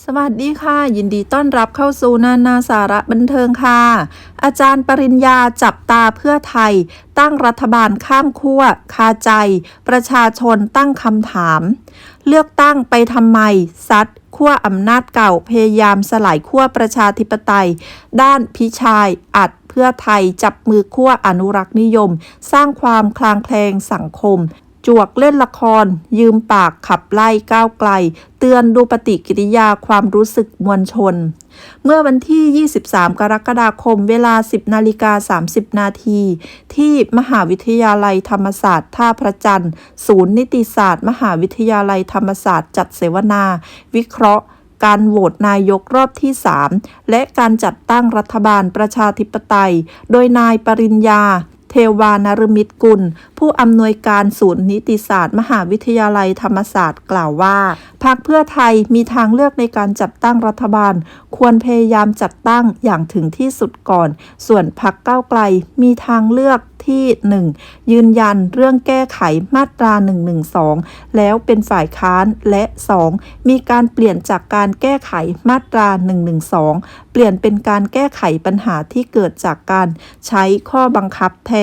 สวัสดีค่ะ ยินดีต้อนรับเข้าสู่นานาสาระบันเทิงค่ะ อาจารย์ปริญญาจับตาเพื่อไทย ตั้งรัฐบาลข้ามขั้ว คาใจ ประชาชนตั้งคำถาม เลือกตั้งไปทำไม ซัดขั้วอำนาจเก่าพยายามสลายขั้วประชาธิปไตย ด้านพิชัยอัดเพื่อไทยจับมือขั้วอนุรักษ์นิยม สร้างความคลางแคลงสังคม จวกเล่นละคร ยืมปากขับไล่ก้าวไกล เตือนดูปฏิกิริยาความรู้สึกมวลชน เมื่อวันที่ 23 กรกฎาคมเวลา 10นาฬิกา30 นาที ที่มหาวิทยาลัยธรรมศาสตร์ท่าพระจันทร์ ศูนย์นิติศาสตร์ มหาวิทยาลัยธรรมศาสตร์จัดเสวนา วิเคราะห์การโหวตนายกรอบที่ 3 และการจัดตั้งรัฐบาลประชาธิปไตย โดยนายปริญญา เทวานรมิตรกุล ผู้อำนวยการศูนย์นิติศาสตร์ มหาวิทยาลัยธรรมศาสตร์กล่าวว่าพรรคเพื่อไทยมีทางเลือกในการจัดตั้งรัฐบาล ควรพยายามจัดตั้งอย่างถึงที่สุดก่อน ส่วนพรรคก้าวไกลมีทางเลือกที่ 1. ยืนยันเรื่องแก้ไขมาตรา 112 แล้วเป็นฝ่ายค้านและ 2. มีการเปลี่ยนจากการแก้ไขมาตรา 112 เปลี่ยนเป็นการแก้ไขปัญหาที่เกิดจากการใช้ข้อบังคับแทน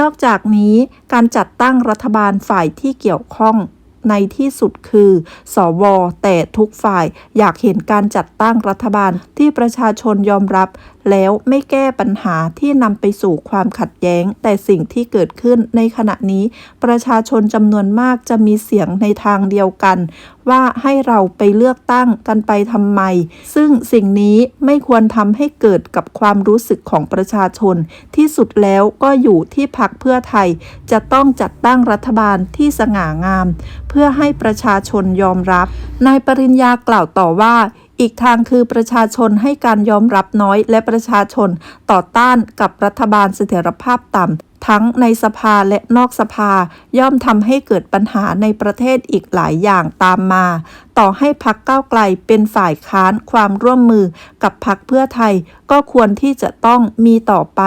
นอกจากนี้การจัดตั้งรัฐบาลฝ่ายที่เกี่ยวข้องในที่สุดคือ สว แต่ทุกฝ่ายอยากเห็นการจัดตั้งรัฐบาลที่ประชาชนยอมรับ แล้วไม่แก้ปัญหาที่นำไปสู่ความขัดแย้ง แต่สิ่งที่เกิดขึ้นในขณะนี้ ประชาชนจำนวนมากจะมีเสียงในทางเดียวกัน ว่าให้เราไปเลือกตั้งกันไปทำไม ซึ่งสิ่งนี้ไม่ควรทำให้เกิดกับความรู้สึกของประชาชน ที่สุดแล้วก็อยู่ที่พักเพื่อไทย จะต้องจัดตั้งรัฐบาลที่สง่างาม เพื่อให้ประชาชนยอมรับ นายปริญญากล่าวต่อว่า อีกทางคือประชาชนให้การยอมรับน้อย และประชาชนต่อต้านกับรัฐบาลเสถียรภาพต่ำทั้งในสภาและนอกสภาย่อมทำให้เกิดปัญหาในประเทศอีกหลายอย่างตามมา ต่อให้พักก้าวไกลเป็นฝ่ายค้านความร่วมมือกับพักเพื่อไทย ก็ควรที่จะต้องมีต่อไป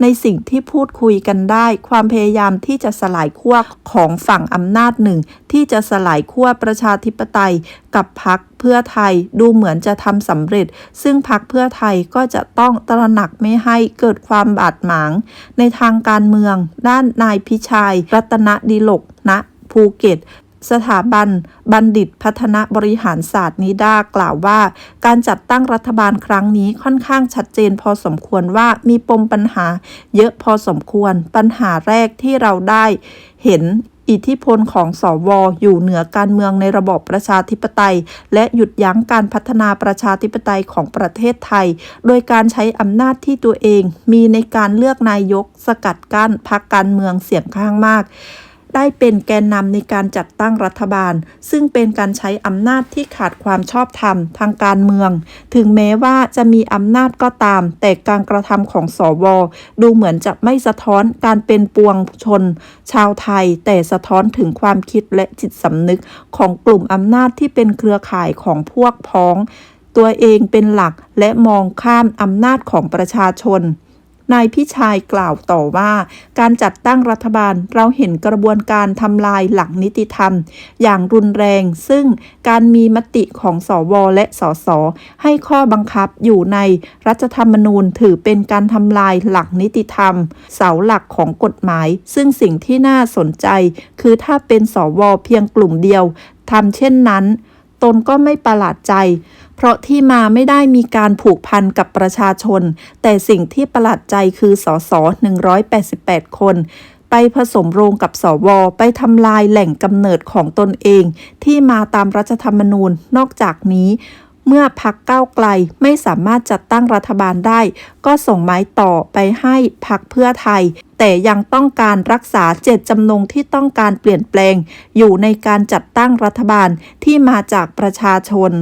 ในสิ่งที่พูดคุยกันได้ ความพยายามที่จะสลายขั้วของฝั่งอำนาจหนึ่ง ที่จะสลายขั้วประชาธิปไตย กับพักเพื่อไทยดูเหมือนจะทำสำเร็จ ซึ่งพักเพื่อไทยก็จะต้องตระหนักไม่ให้เกิดความบาดหมาง ในทางการเมือง ด้านนายพิชัย รัตนดิลกณภูเก็ต สถาบันบัณฑิตพัฒนาบริหารศาสตร์นิดากล่าวว่า การจัดตั้งรัฐบาลครั้งนี้ค่อนข้างชัดเจนพอสมควรว่ามีปมปัญหาเยอะพอสมควร ปัญหาแรกที่เราได้เห็นอิทธิพลของสวอยู่เหนือการเมืองในระบอบประชาธิปไตย และหยุดยั้งการพัฒนาประชาธิปไตยของประเทศไทย โดยการใช้อำนาจที่ตัวเองมีในการเลือกนายก สกัดกั้นพรรคการเมืองเสียงข้างมาก ได้เป็นแกนนำในการจัดตั้งรัฐบาล ซึ่งเป็นการใช้อำนาจที่ขาดความชอบธรรมทางการเมือง ถึงแม้ว่าจะมีอำนาจก็ตาม แต่การกระทำของสว ดูเหมือนจะไม่สะท้อนการเป็นปวงชน ชาวไทย แต่สะท้อนถึงความคิดและจิตสำนึกของกลุ่มอำนาจที่เป็นเครือข่ายของพวกพ้อง ตัวเองเป็นหลักและมองข้ามอำนาจของประชาชน นายพิชัยกล่าวต่อว่า การจัดตั้งรัฐบาลเราเห็นกระบวนการทำลายหลักนิติธรรม อย่างรุนแรง ซึ่งการมีมติของสวและสสให้ข้อบังคับอยู่ในรัฐธรรมนูญถือเป็นการทำลายหลักนิติธรรม เสาหลักของกฎหมาย ซึ่งสิ่งที่น่าสนใจ คือถ้าเป็นสวเพียงกลุ่มเดียวทำเช่นนั้น ตนก็ไม่ประหลาดใจ เพราะที่มาไม่ได้มีการผูกพันกับประชาชน แต่สิ่งที่ประหลาดใจคือสส188 คน ไปผสมโรงกับสวไปทำลายแหล่งกำเนิดของตนเอง ที่มาตามรัฐธรรมนูญนอกจากนี้เมื่อพักก้าวไกลไม่สามารถจัดตั้งรัฐบาลได้ ก็ส่งไม้ต่อไปให้พักเพื่อไทย แต่ยังต้องการรักษาเจตจำนงที่ต้องการเปลี่ยนแปลง อยู่ในการจัดตั้งรัฐบาลที่มาจากประชาชน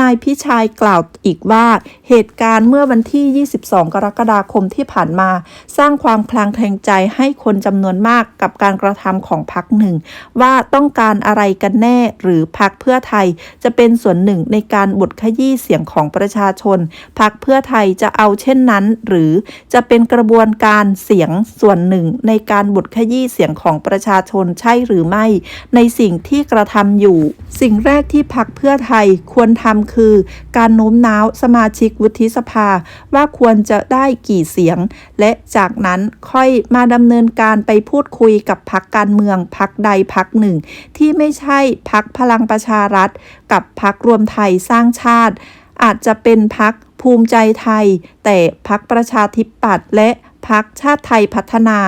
นายพิชัยกล่าวอีกว่า เหตุการณ์เมื่อวันที่ 22 กรกฎาคมที่ผ่านมา สร้างความคลางแคลงใจให้คนจำนวนมากกับการกระทำของพรรคหนึ่ง ว่าต้องการอะไรกันแน่หรือพรรคเพื่อไทย จะเป็นส่วนหนึ่งในการบดขยี้เสียงของประชาชนพรรคเพื่อไทยจะเอาเช่นนั้น หรือจะเป็นกระบวนการเสียงส่วนหนึ่งในการบดขยี้เสียงของประชาชนใช่หรือไม่ ในสิ่งที่กระทำอยู่ สิ่งแรกที่พรรคเพื่อไทยควรทำคือ การโน้มน้าวสมาชิกวุฒิสภาว่าควรจะได้กี่เสียง และจากนั้นค่อยมาดำเนินการไปพูดคุยกับพักการเมืองพักใดพักหนึ่ง ที่ไม่ใช่พักพลังประชารัฐ กับพักรวมไทยสร้างชาติ อาจจะเป็นพักภูมิใจไทย แต่พักประชาธิปัตย์และพักชาติไทยพัฒนา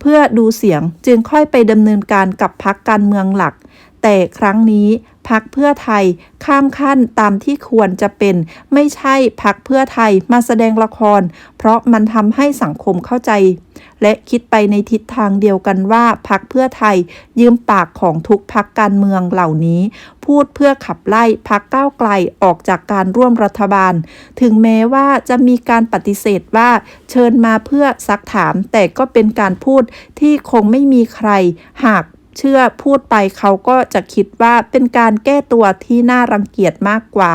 เพื่อดูเสียงจึงค่อยไปดำเนินการกับพักการเมืองหลัก แต่ครั้งนี้พักเพื่อไทยข้ามขั้นตามที่ควรจะเป็น ไม่ใช่พักเพื่อไทยมาแสดงละคร เพราะมันทำให้สังคมเข้าใจ และคิดไปในทิศทางเดียวกันว่าพักเพื่อไทยยืมปากของทุกพักการเมืองเหล่านี้ พูดเพื่อขับไล่พักก้าวไกลออกจากการร่วมรัฐบาล ถึงแม้ว่าจะมีการปฏิเสธว่าเชิญมาเพื่อซักถาม แต่ก็เป็นการพูดที่คงไม่มีใคร หาก เชื่อพูดไปเขาก็จะคิดว่าเป็นการแก้ตัวที่น่ารังเกียจมากกว่า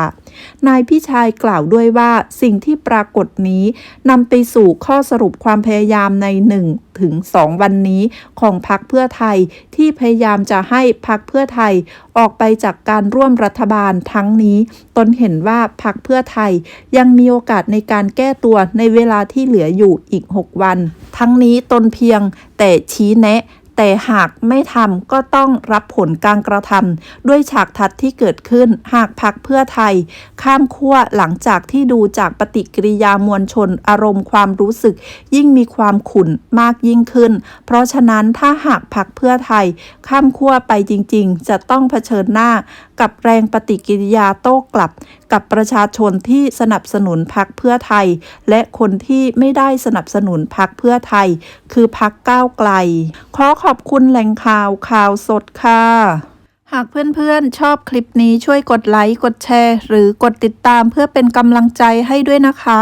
นายพี่ชายกล่าวด้วยว่าสิ่งที่ปรากฏนี้นำไปสู่ข้อสรุปความพยายามใน1ถึง2วันนี้ของพักเพื่อไทยที่พยายามจะให้พักเพื่อไทยออกไปจากการร่วมรัฐบาลทั้งนี้ ตนเห็นว่าพักเพื่อไทยยังมีโอกาสในการแก้ตัวในเวลาที่เหลืออยู่อีก 6 วัน ทั้งนี้ตนเพียงแต่ชี้แนะ แต่หากไม่ทำก็ต้องรับผลการกระทำด้วยฉากทัดที่เกิดขึ้น หากพักเพื่อไทย ข้ามขั้วหลังจากที่ดูจากปฏิกิริยามวลชนอารมณ์ความรู้สึก ยิ่งมีความขุ่นมากยิ่งขึ้น เพราะฉะนั้นถ้าหากพักเพื่อไทย ข้ามขั้วไปจริง ๆ จะต้องเผชิญหน้ากับแรงปฏิกิริยาโต้กลับ กับประชาชนที่สนับสนุนพักเพื่อไทย และคนที่ไม่ได้สนับสนุนพักเพื่อไทย คือพักก้าวไกลขอขอบคุณแหล่งข่าวข่าวสดค่ะ หากเพื่อนๆ ชอบคลิปนี้ช่วยกดไลค์ กดแชร์ หรือกดติดตามเพื่อเป็นกำลังใจให้ด้วยนะคะ